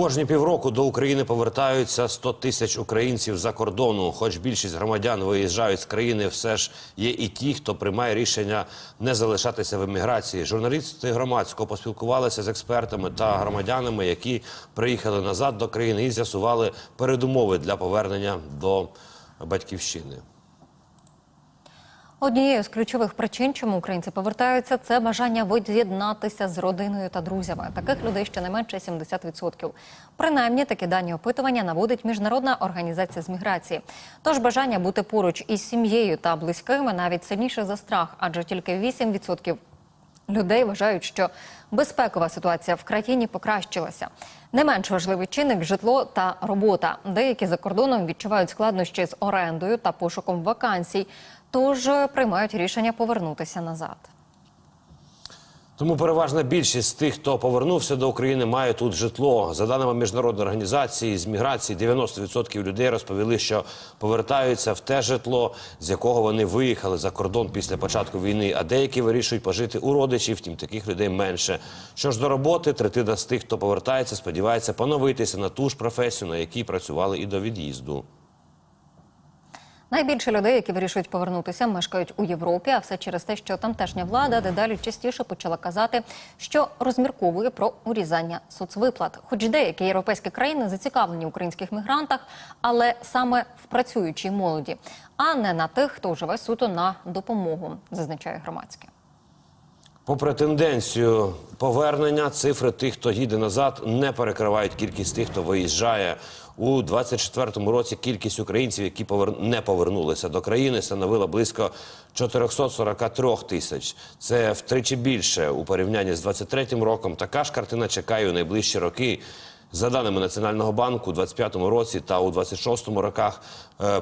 Кожні півроку до України повертаються 100 тисяч українців за кордону. Хоч більшість громадян виїжджають з країни, все ж є і ті, хто приймає рішення не залишатися в еміграції. Журналісти громадського поспілкувалися з експертами та громадянами, які приїхали назад до країни і з'ясували передумови для повернення до батьківщини. Однією з ключових причин, чому українці повертаються, це бажання від'єднатися з родиною та друзями. Таких людей щонайменше 70%. Принаймні, такі дані опитування наводить міжнародна організація з міграції. Тож бажання бути поруч із сім'єю та близькими навіть сильніше за страх, адже тільки 8% людей вважають, що безпекова ситуація в країні покращилася. Не менш важливий чинник житло та робота. Деякі за кордоном відчувають складнощі з орендою та пошуком вакансій, тож е, приймають рішення повернутися назад. Тому переважна більшість тих, хто повернувся до України, має тут житло. За даними міжнародної організації з міграції, 90% людей розповіли, що повертаються в те житло, з якого вони виїхали за кордон після початку війни. А деякі вирішують пожити у родичів, втім таких людей менше. Що ж до роботи, третина з тих, хто повертається, сподівається поновитися на ту ж професію, на якій працювали і до від'їзду. Найбільше людей, які вирішують повернутися, мешкають у Європі, а все через те, що тамтешня влада дедалі частіше почала казати, що розмірковує про урізання соцвиплат. Хоч деякі європейські країни зацікавлені українських мігрантах, але саме в працюючій молоді, а не на тих, хто живе суто на допомогу, зазначає громадське. Попри тенденцію повернення, цифри тих, хто їде назад, не перекривають кількість тих, хто виїжджає. У 24-му році кількість українців, які повер... не повернулися до країни, становила близько 443 тисяч. Це втричі більше у порівнянні з 23-м роком. Така ж картина чекає у найближчі роки. За даними Національного банку, у 25-му році та у 26-му роках е,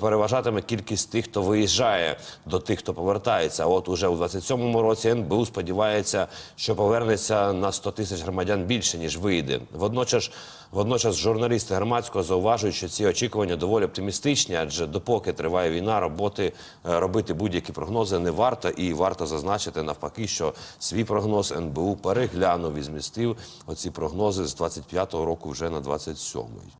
переважатиме кількість тих, хто виїжджає, до тих, хто повертається. А от уже у 27-му році НБУ сподівається, що повернеться на 100 тисяч громадян більше ніж вийде. Водночас, водночас, журналісти громадського зауважують, що ці очікування доволі оптимістичні, адже допоки триває війна, роботи е, робити будь-які прогнози не варто, і варто зазначити навпаки, що свій прогноз НБУ переглянув і змістив оці прогнози з 25-го року вже на 27-й.